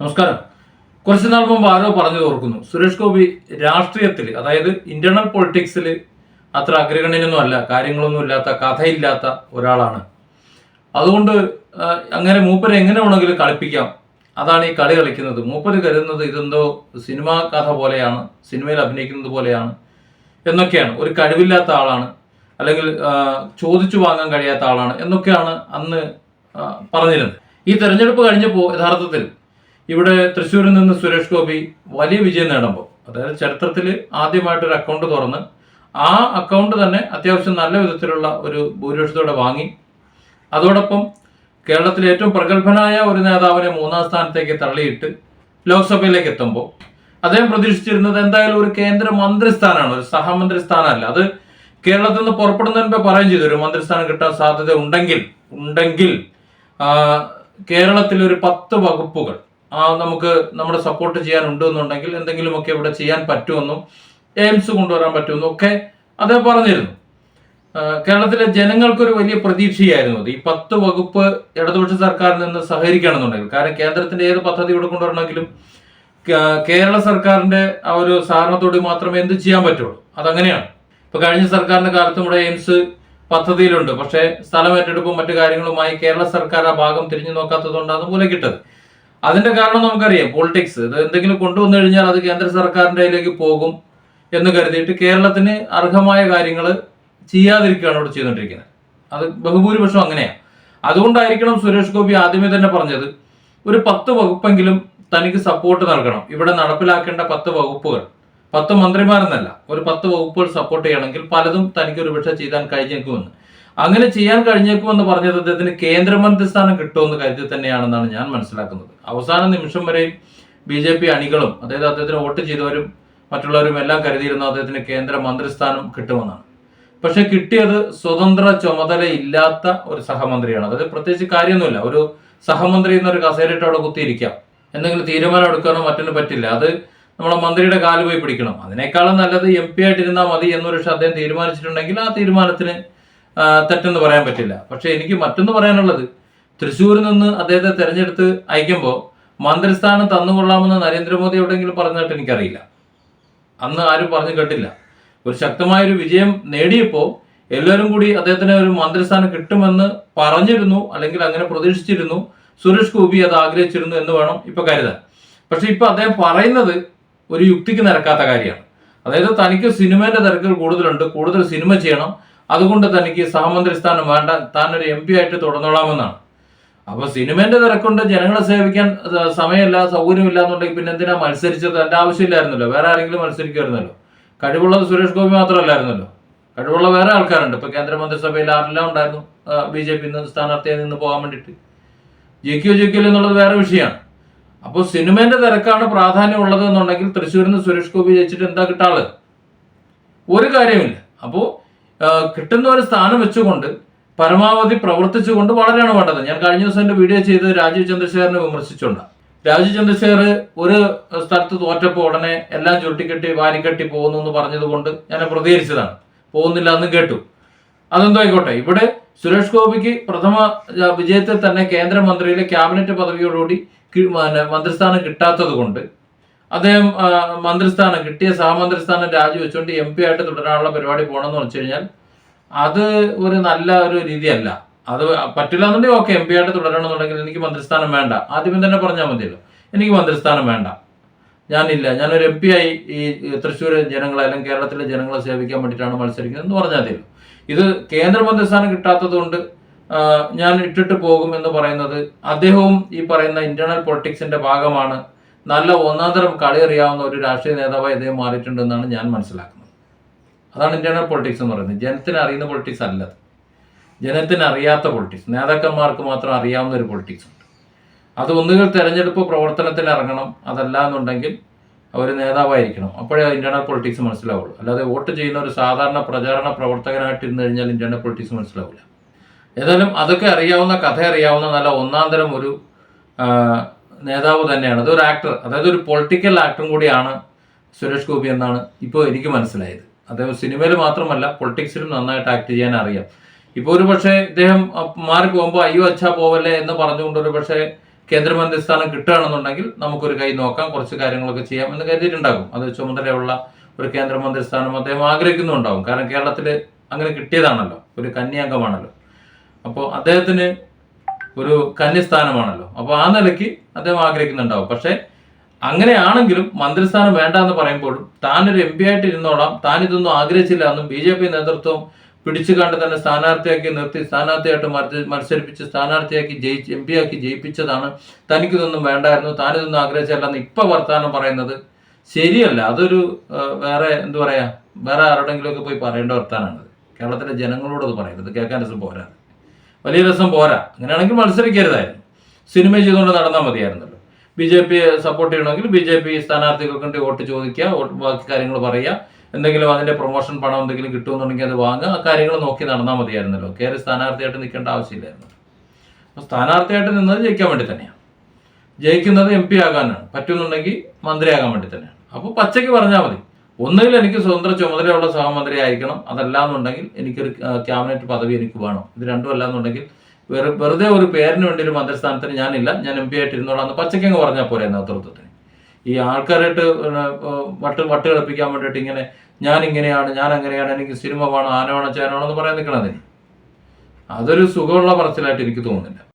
നമസ്കാരം. കുറച്ച് നാൾ മുമ്പ് ആരോ പറഞ്ഞു ഓർക്കുന്നു. സുരേഷ് ഗോപി രാഷ്ട്രീയത്തിൽ അതായത് ഇന്റേണൽ പൊളിറ്റിക്സിൽ അത്ര അഗ്രഗണ്യനൊന്നും അല്ല കാര്യങ്ങളൊന്നും ഇല്ലാത്ത കഥയില്ലാത്ത ഒരാളാണ്. അതുകൊണ്ട് അങ്ങനെ മൂപ്പരെ എങ്ങനെ വേണമെങ്കിലും കളിപ്പിക്കാം. അതാണ് ഈ കളി കളിക്കുന്നത്. മൂപ്പര് കരുതുന്നത് ഇതെന്തോ സിനിമാ കഥ പോലെയാണ് സിനിമയിൽ അഭിനയിക്കുന്നത് പോലെയാണ് എന്നൊക്കെയാണ്. ഒരു കഴിവില്ലാത്ത ആളാണ് അല്ലെങ്കിൽ ചോദിച്ചു വാങ്ങാൻ കഴിയാത്ത ആളാണ് എന്നൊക്കെയാണ് അന്ന് പറഞ്ഞിരുന്നത്. ഈ തെരഞ്ഞെടുപ്പ് കഴിഞ്ഞപ്പോൾ യഥാർത്ഥത്തിൽ ഇവിടെ തൃശ്ശൂരിൽ നിന്ന് സുരേഷ് ഗോപി വലിയ വിജയം നേടുമ്പോൾ അതായത് ചരിത്രത്തിൽ ആദ്യമായിട്ടൊരു അക്കൗണ്ട് തുറന്ന് ആ അക്കൗണ്ട് തന്നെ അത്യാവശ്യം നല്ല വിധത്തിലുള്ള ഒരു ഭൂരിപക്ഷത്തോടെ വാങ്ങി. അതോടൊപ്പം കേരളത്തിലെ ഏറ്റവും പ്രഗത്ഭനായ ഒരു നേതാവിനെ മൂന്നാം സ്ഥാനത്തേക്ക് തള്ളിയിട്ട് ലോക്സഭയിലേക്ക് എത്തുമ്പോൾ അദ്ദേഹം പ്രതീക്ഷിച്ചിരുന്നത് എന്തായാലും ഒരു കേന്ദ്ര മന്ത്രിസ്ഥാനമാണ് ഒരു സഹമന്ത്രി സ്ഥാനമല്ല അത് കേരളത്തിൽ നിന്ന് പുറപ്പെടുന്നതിന് മുമ്പേ പറയുകയും ചെയ്തു ഒരു മന്ത്രിസ്ഥാനം കിട്ടാൻ സാധ്യത ഉണ്ടെങ്കിൽ ഉണ്ടെങ്കിൽ കേരളത്തിൽ ഒരു പത്ത് വകുപ്പുകൾ നമുക്ക് നമ്മുടെ സപ്പോർട്ട് ചെയ്യാൻ ഉണ്ടെന്നുണ്ടെങ്കിൽ എന്തെങ്കിലുമൊക്കെ ഇവിടെ ചെയ്യാൻ പറ്റുമെന്നും എയിംസ് കൊണ്ടുവരാൻ പറ്റുമെന്നും ഒക്കെ അദ്ദേഹം പറഞ്ഞിരുന്നു. കേരളത്തിലെ ജനങ്ങൾക്കൊരു വലിയ പ്രതീക്ഷയായിരുന്നു. ഈ പത്ത് വകുപ്പ് ഇടതുപക്ഷ സർക്കാരിൽ നിന്ന് സഹകരിക്കണമെന്നുണ്ടെങ്കിൽ കാരണം കേന്ദ്രത്തിന്റെ ഏത് പദ്ധതി ഇവിടെ കൊണ്ടുവരണമെങ്കിലും കേരള സർക്കാരിന്റെ ആ ഒരു സഹകരണത്തോട് മാത്രമേ എന്ത് ചെയ്യാൻ പറ്റുള്ളൂ. അതങ്ങനെയാണ്. ഇപ്പൊ കഴിഞ്ഞ സർക്കാരിന്റെ കാലത്തും ഇവിടെ എയിംസ് പദ്ധതിയിലുണ്ട്. പക്ഷേ സ്ഥലം ഏറ്റെടുപ്പും മറ്റു കാര്യങ്ങളുമായി കേരള സർക്കാർ ആ ഭാഗം തിരിഞ്ഞു നോക്കാത്തതുകൊണ്ടാണ് മൂലം കിട്ടത് അതിന്റെ കാരണം നമുക്കറിയാം. പോളിറ്റിക്സ് ഇത് എന്തെങ്കിലും കൊണ്ടുവന്നു കഴിഞ്ഞാൽ അത് കേന്ദ്ര സർക്കാരിന്റെ കയ്യിലേക്ക് പോകും എന്ന് കരുതിയിട്ട് കേരളത്തിന് അർഹമായ കാര്യങ്ങൾ ചെയ്യാതിരിക്കുകയാണ് ഇവിടെ ചെയ്തുകൊണ്ടിരിക്കുന്നത്. അത് ബഹുഭൂരിപക്ഷം അങ്ങനെയാണ് അതുകൊണ്ടായിരിക്കണം സുരേഷ് ഗോപി ആദ്യമേ തന്നെ പറഞ്ഞത് ഒരു പത്ത് വകുപ്പെങ്കിലും തനിക്ക് സപ്പോർട്ട് നൽകണം. ഇവിടെ നടപ്പിലാക്കേണ്ട പത്ത് വകുപ്പുകൾ. പത്ത് മന്ത്രിമാരെന്നല്ല ഒരു പത്ത് വകുപ്പുകൾ സപ്പോർട്ട് ചെയ്യണമെങ്കിൽ പലതും തനിക്ക് ഒരുപക്ഷെ ചെയ്താൻ കഴിഞ്ഞേക്കുമെന്ന്. അങ്ങനെ ചെയ്യാൻ കഴിഞ്ഞേക്കുമെന്ന് പറഞ്ഞത് അദ്ദേഹത്തിന് കേന്ദ്രമന്ത്രി സ്ഥാനം കിട്ടുമെന്ന് കരുതി തന്നെയാണെന്നാണ് ഞാൻ മനസ്സിലാക്കുന്നത്. അവസാന നിമിഷം വരെയും ബി ജെ പി അണികളും അതായത് അദ്ദേഹത്തിന് വോട്ട് ചെയ്തവരും മറ്റുള്ളവരും എല്ലാം കരുതിയിരുന്ന അദ്ദേഹത്തിന് കേന്ദ്ര മന്ത്രിസ്ഥാനം കിട്ടുമെന്നാണ്. പക്ഷെ കിട്ടിയത് സ്വതന്ത്ര ചുമതലയില്ലാത്ത ഒരു സഹമന്ത്രിയാണ്. അതായത് പ്രത്യേകിച്ച് കാര്യമൊന്നുമില്ല. ഒരു സഹമന്ത്രി എന്നൊരു കസേരയിട്ട് അവിടെ കുത്തിയിരിക്കാം. എന്തെങ്കിലും തീരുമാനം എടുക്കാനോ മറ്റൊന്നും പറ്റില്ല. അത് നമ്മളെ മന്ത്രിയുടെ കാൽ പോയി പിടിക്കണം. അതിനേക്കാളും നല്ലത് എം പി ആയിട്ടിരുന്നാൽ മതി എന്നൊരു പക്ഷേ അദ്ദേഹം തീരുമാനിച്ചിട്ടുണ്ടെങ്കിൽ ആ തീരുമാനത്തിന് തെറ്റെന്ന് പറയാൻ പറ്റില്ല. പക്ഷേ എനിക്ക് മറ്റൊന്ന് പറയാനുള്ളത്. തൃശ്ശൂരിൽ നിന്ന് അദ്ദേഹത്തെ തെരഞ്ഞെടുത്ത് അയക്കുമ്പോൾ മന്ത്രിസ്ഥാനം തന്നുകൊള്ളാമെന്ന് നരേന്ദ്രമോദി എവിടെയെങ്കിലും പറഞ്ഞിട്ട് എനിക്കറിയില്ല. അന്ന് ആരും പറഞ്ഞു കേട്ടില്ല. ഒരു ശക്തമായ ഒരു വിജയം നേടിയപ്പോൾ എല്ലാവരും കൂടി അദ്ദേഹത്തിന് ഒരു മന്ത്രിസ്ഥാനം കിട്ടുമെന്ന് പറഞ്ഞിരുന്നു അല്ലെങ്കിൽ അങ്ങനെ പ്രതീക്ഷിച്ചിരുന്നു. സുരേഷ് ഗോപി അത് ആഗ്രഹിച്ചിരുന്നു എന്ന് വേണം ഇപ്പൊ കരുതാൻ. പക്ഷെ ഇപ്പൊ അദ്ദേഹം പറയുന്നത് ഒരു യുക്തിക്ക് നിരക്കാത്ത കാര്യമാണ്. അതായത് തനിക്ക് സിനിമേന്റെ തിരക്കുകൾ കൂടുതലുണ്ട് കൂടുതൽ സിനിമ ചെയ്യണം. അതുകൊണ്ട് തനിക്ക് സഹമന്ത്രി സ്ഥാനം വേണ്ട. താൻ ഒരു എം പി ആയിട്ട് തുടർന്നോളാമെന്നാണ്. അപ്പൊ സിനിമേന്റെ തിരക്കൊണ്ട് ജനങ്ങളെ സേവിക്കാൻ സമയമില്ല സൗകര്യമില്ല എന്നുണ്ടെങ്കിൽ പിന്നെ എന്തിനാ മത്സരിച്ചത്? എന്റെ ആവശ്യമില്ലായിരുന്നല്ലോ. വേറെ ആരെങ്കിലും മത്സരിക്കുമായിരുന്നല്ലോ. കഴിവുള്ളത് സുരേഷ് ഗോപി മാത്രമല്ലായിരുന്നല്ലോ. കഴിവുള്ള വേറെ ആൾക്കാരുണ്ട്. ഇപ്പൊ കേന്ദ്രമന്ത്രിസഭയിൽ ആരെല്ലാം ഉണ്ടായിരുന്നു? ബി ജെ പി സ്ഥാനാർത്ഥിയായി നിന്ന് പോകാൻ വേണ്ടിയിട്ട്. ജയിക്കോ ജയിക്കില്ല എന്നുള്ളത് വേറെ വിഷയമാണ്. അപ്പോൾ സിനിമേന്റെ തിരക്കാണ് പ്രാധാന്യം ഉള്ളത് എന്നുണ്ടെങ്കിൽ തൃശ്ശൂരിൽ നിന്ന് സുരേഷ് ഗോപി ജയിച്ചിട്ട് എന്താ കിട്ടാൾ? ഒരു കാര്യമില്ല അപ്പോൾ കിട്ടുന്ന ഒരു സ്ഥാനം വെച്ചുകൊണ്ട് പരമാവധി പ്രവർത്തിച്ചുകൊണ്ട് വളരെയാണ് വേണ്ടത്. ഞാൻ കഴിഞ്ഞ ദിവസം എന്റെ വീഡിയോ ചെയ്ത് രാജീവ് ചന്ദ്രശേഖരനെ വിമർശിച്ചുകൊണ്ട്. രാജീവ് ചന്ദ്രശേഖർ ഒരു സ്ഥലത്ത് തോറ്റപ്പോൾ ഉടനെ എല്ലാം ചുരുട്ടിക്കെട്ടി വാരിക്കെട്ടി പോകുന്നു എന്ന് പറഞ്ഞതുകൊണ്ട് ഞാൻ പ്രതികരിച്ചതാണ്. പോകുന്നില്ല എന്ന് കേട്ടു. അതെന്തോ ആയിക്കോട്ടെ ഇവിടെ സുരേഷ് ഗോപിക്ക് പ്രഥമ വിജയത്തിൽ തന്നെ കേന്ദ്രമന്ത്രിയിലെ ക്യാബിനറ്റ് പദവിയോടുകൂടി മന്ത്രിസ്ഥാനം കിട്ടാത്തത് കൊണ്ട് അദ്ദേഹം മന്ത്രിസ്ഥാനം കിട്ടിയ സഹമന്ത്രിസ്ഥാനം രാജിവെച്ചുകൊണ്ട് എം പി ആയിട്ട് തുടരാനുള്ള പരിപാടി പോകണമെന്ന് വെച്ച് കഴിഞ്ഞാൽ അത് ഒരു നല്ല ഒരു രീതിയല്ല. അത് പറ്റില്ല എന്നുണ്ടെങ്കിൽ ഓക്കെ എം പി ആയിട്ട് തുടരണമെന്നുണ്ടെങ്കിൽ എനിക്ക് മന്ത്രിസ്ഥാനം വേണ്ട. ആദ്യമേ തന്നെ പറഞ്ഞാൽ മതിയല്ലോ. എനിക്ക് മന്ത്രിസ്ഥാനം വേണ്ട. ഞാനില്ല. ഞാനൊരു എം പി ആയി ഈ തൃശ്ശൂർ ജനങ്ങളെ അല്ലെങ്കിൽ കേരളത്തിലെ ജനങ്ങളെ സേവിക്കാൻ വേണ്ടിയിട്ടാണ് മത്സരിക്കുന്നത് എന്ന് പറഞ്ഞാൽ മതിയല്ലോ ഇത് കേന്ദ്രമന്ത്രിസ്ഥാനം കിട്ടാത്തത് കൊണ്ട് ഞാൻ ഇട്ടിട്ട് പോകും എന്ന് പറയുന്നത് അദ്ദേഹവും ഈ പറയുന്ന ഇന്റേണൽ പൊളിറ്റിക്സിന്റെ ഭാഗമാണ്. നല്ല ഒന്നാന്തരം കളി അറിയാവുന്ന ഒരു രാഷ്ട്രീയ നേതാവായി അദ്ദേഹം മാറിയിട്ടുണ്ടെന്നാണ് ഞാൻ മനസ്സിലാക്കുന്നത്. അതാണ് ഇന്റേണൽ പൊളിറ്റിക്സ് എന്ന് പറയുന്നത്. ജനത്തിന് അറിയുന്ന പൊളിറ്റിക്സ് അല്ല ജനത്തിന് അറിയാത്ത പൊളിറ്റിക്സ് നേതാക്കന്മാർക്ക് മാത്രം അറിയാവുന്ന ഒരു പൊളിറ്റിക്സ് ഉണ്ട്. അത് ഒന്നുകിൽ തെരഞ്ഞെടുപ്പ് പ്രവർത്തനത്തിൽ ഇറങ്ങണം. അതല്ല എന്നുണ്ടെങ്കിൽ ഒരു നേതാവായിരിക്കണം. അപ്പോഴേ ഇന്റേണൽ പൊളിറ്റിക്സ് മനസ്സിലാവുള്ളൂ. അല്ലാതെ വോട്ട് ചെയ്യുന്ന ഒരു സാധാരണ പ്രചാരണ പ്രവർത്തകനായിട്ട് ഇരുന്ന് കഴിഞ്ഞാൽ ഇന്റേണൽ പൊളിറ്റിക്സ് മനസ്സിലാവില്ല. ഏതായാലും അതൊക്കെ അറിയാവുന്ന കഥ അറിയാവുന്ന നല്ല ഒന്നാം തരം ഒരു നേതാവ് തന്നെയാണ്. അതൊരു ആക്ടർ അതായത് ഒരു പൊളിറ്റിക്കൽ ആക്ടറും കൂടിയാണ് സുരേഷ് ഗോപി എന്നാണ് ഇപ്പോൾ എനിക്ക് മനസ്സിലായത്. അദ്ദേഹം സിനിമയിൽ മാത്രമല്ല പൊളിറ്റിക്സിലും നന്നായിട്ട് ആക്ട് ചെയ്യാൻ അറിയാം. ഇപ്പോൾ ഒരു പക്ഷേ ഇദ്ദേഹം മാറി പോകുമ്പോൾ അയ്യോ അച്ഛാ പോവല്ലേ എന്ന് പറഞ്ഞുകൊണ്ട് ഒരു പക്ഷേ കേന്ദ്രമന്ത്രി സ്ഥാനം കിട്ടുകയാണെന്നുണ്ടെങ്കിൽ നമുക്കൊരു കൈ നോക്കാം കുറച്ച് കാര്യങ്ങളൊക്കെ ചെയ്യാം എന്ന് കരുതിയിട്ടുണ്ടാകും. അത് ചുമതലയുള്ള ഒരു കേന്ദ്രമന്ത്രി സ്ഥാനം അദ്ദേഹം ആഗ്രഹിക്കുന്നുണ്ടാവും കാരണം കേരളത്തിൽ അങ്ങനെ കിട്ടിയതാണല്ലോ. ഒരു കന്യാംഗമാണല്ലോ അപ്പോൾ അദ്ദേഹത്തിന് ഒരു കന്യസ്ഥാനമാണല്ലോ. അപ്പോൾ ആ നിലയ്ക്ക് അദ്ദേഹം ആഗ്രഹിക്കുന്നുണ്ടാവും പക്ഷേ അങ്ങനെയാണെങ്കിലും മന്ത്രിസ്ഥാനം വേണ്ട എന്ന് പറയുമ്പോഴും താനൊരു എം പി ആയിട്ട് ഇരുന്നോളാം താൻ ഇതൊന്നും ആഗ്രഹിച്ചില്ല എന്നും ബി ജെ പി നേതൃത്വം പിടിച്ചു കണ്ട് തന്നെ സ്ഥാനാർത്ഥിയാക്കി നിർത്തി സ്ഥാനാർത്ഥിയായിട്ട് മത്സ- മത്സരിപ്പിച്ച് സ്ഥാനാർത്ഥിയാക്കി ജയിച്ച് എം പി ആക്കി ജയിപ്പിച്ചതാണ്. തനിക്കിതൊന്നും വേണ്ടായിരുന്നു. താനിതൊന്നും ആഗ്രഹിച്ചല്ലെന്ന് ഇപ്പൊ വർത്തമാനം പറയുന്നത്. ശരിയല്ല. അതൊരു വേറെ എന്താ പറയാ? വേറെ ആരോടെങ്കിലുമൊക്കെ പോയി പറയേണ്ട വർത്താനാണത്. കേരളത്തിലെ ജനങ്ങളോട് അത് പറയുന്നത് കേൾക്കാൻ രസം പോരാ. വലിയ രസം പോരാ. അങ്ങനെയാണെങ്കിൽ മത്സരിക്കരുതായിരുന്നു. സിനിമ ചെയ്തുകൊണ്ട് നടന്നാൽ മതിയായിരുന്നല്ലോ. ബി ജെ പി സപ്പോർട്ട് ചെയ്യണമെങ്കിൽ ബി ജെ പി സ്ഥാനാർത്ഥികൾക്ക് വേണ്ടി വോട്ട് ചോദിക്കുക ബാക്കി കാര്യങ്ങൾ പറയുക. എന്തെങ്കിലും അതിന്റെ പ്രൊമോഷൻ പണം എന്തെങ്കിലും കിട്ടുമെന്നുണ്ടെങ്കിൽ അത് വാങ്ങുക. ആ കാര്യങ്ങൾ നോക്കി നടന്നാൽ മതിയായിരുന്നല്ലോ. കയറി സ്ഥാനാർത്ഥിയായിട്ട് നിൽക്കേണ്ട ആവശ്യമില്ലായിരുന്നു. അപ്പോൾ സ്ഥാനാർത്ഥിയായിട്ട് നിന്നത് ജയിക്കാൻ വേണ്ടി തന്നെയാണ്. ജയിക്കുന്നത് എം പി ആകാനാണ്. പറ്റുന്നുണ്ടെങ്കിൽ മന്ത്രിയാകാൻ വേണ്ടി തന്നെയാണ്. അപ്പോൾ പച്ചയ്ക്ക് പറഞ്ഞാൽ മതി. ഒന്നുകിൽ എനിക്ക് സ്വതന്ത്ര ചുമതലയുള്ള സഹമന്ത്രി ആയിരിക്കണം. അതല്ലാന്നുണ്ടെങ്കിൽ എനിക്കൊരു ക്യാബിനറ്റ് പദവി എനിക്ക് വേണം. ഇത് രണ്ടും അല്ലാന്നുണ്ടെങ്കിൽ വെറു വെറുതെ ഒരു പേരിന് വേണ്ടി ഒരു മന്ത്രിസ്ഥാനത്തിന് ഞാനില്ല. ഞാൻ എം പി ആയിട്ട് ഇരുന്നോളാം എന്ന് പച്ചയ്ക്കങ്ങ് പറഞ്ഞാൽ പോരെ നേതൃത്വത്തിന്. ഈ ആൾക്കാരായിട്ട് വട്ട് വട്ട് കളിപ്പിക്കാൻ വേണ്ടിയിട്ട് ഇങ്ങനെ ഞാൻ ഇങ്ങനെയാണ് ഞാൻ അങ്ങനെയാണ് എനിക്ക് സിനിമ വേണം ആന വേണം ചേന വേണം എന്ന് പറയാൻ നിൽക്കണതിന് അതൊരു സുഖമുള്ള പറച്ചിലായിട്ട് എനിക്ക് തോന്നുന്നില്ല.